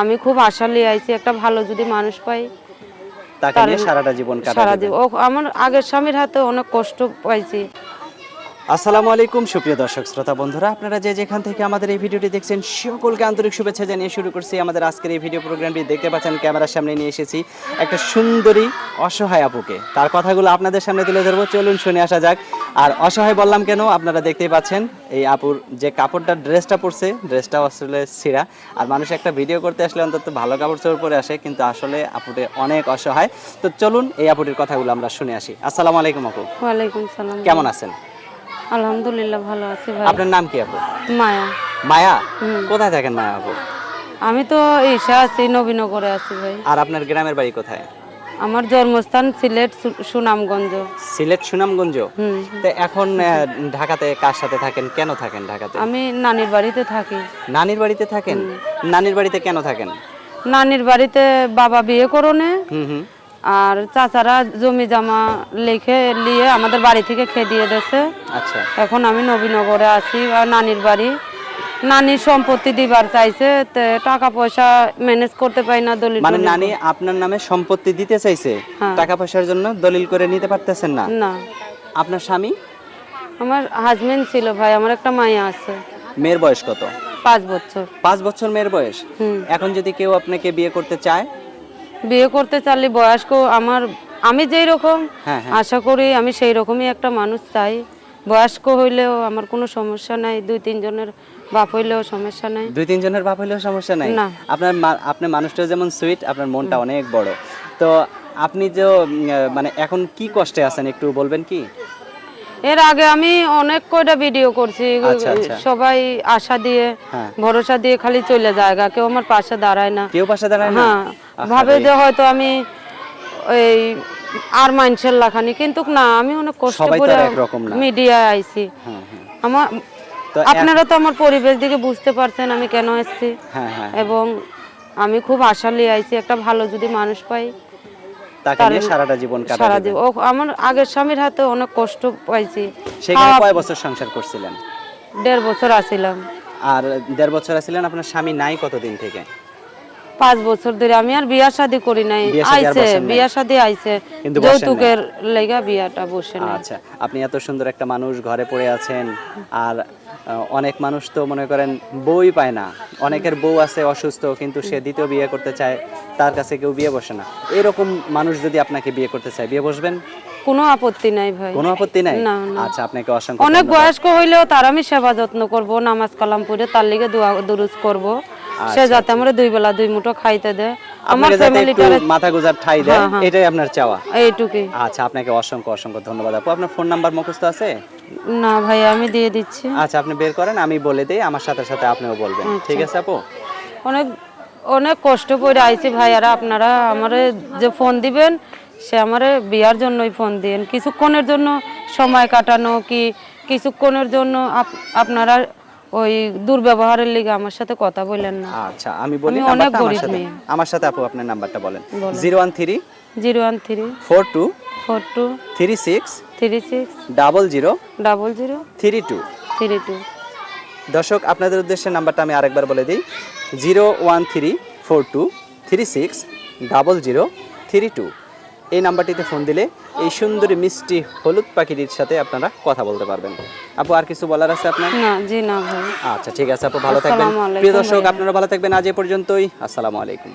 আমি খুব আশা নিয়ে আইছি একটা ভালো যদি মানুষ পাই তাকে নিয়ে সারাটা জীবন সারা জীবন। ও আমার আগের স্বামীর হাতে অনেক কষ্ট পাইছি। আসসালামু আলাইকুম সুপ্রিয় দর্শক শ্রোতা বন্ধুরা। আপনারা যে যেখান থেকে আমাদের এই ভিডিওটি দেখছেন সকলকে আন্তরিক শুভেচ্ছা জানিয়ে শুরু করছি আমাদের আজকের এই ভিডিও প্রোগ্রামটি। দেখতে পাচ্ছেন ক্যামেরার সামনে নিয়ে এসেছি একটা সুন্দরী অসহায় আপুকে। তার কথাগুলো আপনাদের সামনে তুলে ধরবো। চলুন শুনে আসা যাক। আর অসহায় বললাম কেন? আপনারা দেখতেই পাচ্ছেন এই আপুর যে কাপড়টা ড্রেসটা পরছে ড্রেসটা আসলে ছিঁড়া আর মানুষ একটা ভিডিও করতে আসলে অন্তত ভালো কাপড় চোপড় পরে আসে কিন্তু আসলে আপুটে অনেক অসহায়। তো চলুন এই আপুটির কথাগুলো আমরা শুনে আসি। আসসালামু আলাইকুম আপু। ওয়ালাইকুম সালাম। কেমন আছেন? আলহামদুলিল্লাহ ভালো আছি ভাই। আপনার নাম কি আপু? মায়া। মায়া? কোথায় থাকেন মায়া আপু? আমি তো ঈশা আছি নবীনগরে আছি ভাই। আর আপনার গ্রামের বাড়ি কোথায়? আমার জন্মস্থান সিলেট সুনামগঞ্জ। সিলেট সুনামগঞ্জ? হুম। তো এখন ঢাকাতে কার সাথে থাকেন? কেন থাকেন ঢাকাতে? আমি নানির বাড়িতে থাকি। নানির বাড়িতে থাকেন? নানির বাড়িতে কেন থাকেন? নানির বাড়িতে বাবা বিয়ে করনে। হুম হুম। আর চাচারা জমি জমা লিখে নিয়ে আমাদের বাড়ি থেকে খেয়ে দিয়ে দিয়েছে। আচ্ছা। এখন আমি নবীনগরে আছি আর নানির বাড়ি। নানির সম্পত্তি দিবার চাইছে তে টাকা পয়সা ম্যানেজ করতে পারি না দলিল মানে নানি আপনার নামে সম্পত্তি দিতে চাইছে হ্যাঁ। টাকা পয়সার জন্য দলিল করে নিতে পারতেছেন না? না। আপনার স্বামী? আমার হাজবেন্ড ছিল ভাই আমার একটা মাইয়া আছে। মেয়ের বয়স কত? পাঁচ বছর। পাঁচ বছর মেয়ের বয়স। এখন যদি কেউ আপনাকে বিয়ে করতে চায় বিয়ে করতে চাইলে বয়স্ক আমার আমি যেই রকম হ্যাঁ হ্যাঁ। আশা করি আমি সেই রকমই একটা মানুষ চাই। বয়স্ক হইলেও আমার কোনো সমস্যা নাই দুই তিনজনের বাপ হইলেও সমস্যা নাই। দুই তিনজনের বাপ হইলেও সমস্যা নাই? না। আপনার আপনার মানুষটা যেমন সুইট আপনার মনটা অনেক বড়। তো আপনি যে মানে এখন কি কষ্টে আছেন একটু বলবেন কি? এর আগে আমি অনেক কয়টা ভিডিও করছি। আচ্ছা, আচ্ছা। সবাই আশা দিয়ে হ্যাঁ। ভরসা দিয়ে খালি চলে যায় কেউ আমার পাশে দাঁড়ায় না। কেউ পাশে দাঁড়ায় না? ভাবে যে হয়তো আমি এই আর মানুষের লাখানি কিন্তু না আমি অনেক কষ্ট করে। মিডিয়ায় আইছি। হ্যাঁ হ্যাঁ। আমার আপনারা তো আমার পরিবেশ দিকে বুঝতে পারছেন আমি কেন এসেছি। হ্যাঁ হ্যাঁ এবং আমি খুব আশা নিয়ে আইছি একটা ভালো যদি মানুষ পাই তাকে নিয়ে সারাটা জীবন সারা ও আমার আগের স্বামীর হাতে অনেক কষ্ট পাইছি। সেখানে কয় বছর সংসার করছিলেন? দেড় বছর আছিলাম। আর দেড় বছর আছিলেন আপনার স্বামী নাই কতদিন থেকে? পাঁচ বছর ধরে আমি আর বিয়া শাদি করি নাই। আইছে বিয়া শাদি আইছে। যৌতুকের লেগা বিয়াটা বসে নাই। আচ্ছা আপনি এত সুন্দর একটা মানুষ ঘরে পড়ে আছেন আর অনেক মানুষ তো মনে করেন বই পায় না। অনেকের বউ আছে অসুস্থ কিন্তু সে দ্বিতীয় বিয়ে করতে চায় তার কাছে কেউ বিয়ে বসে না। এরকম মানুষ যদি আপনাকে বিয়ে করতে চায় বিয়ে বসবেন? কোনো আপত্তি নাই ভাই। কোনো আপত্তি নাই? না, না। আচ্ছা আপনাকে অসংখ্য অনেক বয়স্ক হইলেও তার আমি সেবা যত্ন করব নামাজ কালাম পড়ে তার লিগে দোয়া দুরুজ করব। সে যাতে আমরা দুই বেলা দুই মুঠো খাইতে দেয়। আমার যাতে মাথা গোজার ঠাই দেয় হ্যাঁ, হ্যাঁ। এটাই আপনার চাওয়া। এইটুকুই। আচ্ছা আপনাকে অসংখ্য অসংখ্য ধন্যবাদ আপু। আপনার ফোন নাম্বার মুখস্থ আছে? না ভাই আমি দিয়ে দিচ্ছি। আচ্ছা আপনি বের করেন আমি বলে দেই আমার সাথে সাথে আপনিও বলবেন। ঠিক আছে আপু? অনেক অনেক কষ্ট করে আইছি ভাইয়ারা আপনারা আমারে যে ফোন দিবেন সে আমারে বিয়ার জন্যই ফোন দিন কিছুক্ষণের জন্য সময় কাটানো কি কিছুক্ষণের জন্য আপনারা ওই দুর্ব্যবহারের লিগে আমার সাথে কথা বলেন না। আচ্ছা আমি বলি অনেক গরিব মেয়ে। আমার সাথে আপু আপনার নাম্বারটা বলেন। 013 013 42 zero double zero three two. Three two. দর্শক আপনাদের উদ্দেশ্যে নাম্বারটা আমি আরেকবার বলে দিই। 013 42 36 00 32 এই নাম্বারটিতে ফোন দিলে এই সুন্দরী মিষ্টি হলুদ পাখিটির সাথে আপনারা কথা বলতে পারবেন। আপু আর কিছু বলার আছে আপনার? না জি না ভাই। আচ্ছা ঠিক আছে আপু ভালো থাকবেন। প্রিয় দর্শক আপনারা ভালো থাকবেন। আজ এ পর্যন্তই। আসসালামু আলাইকুম।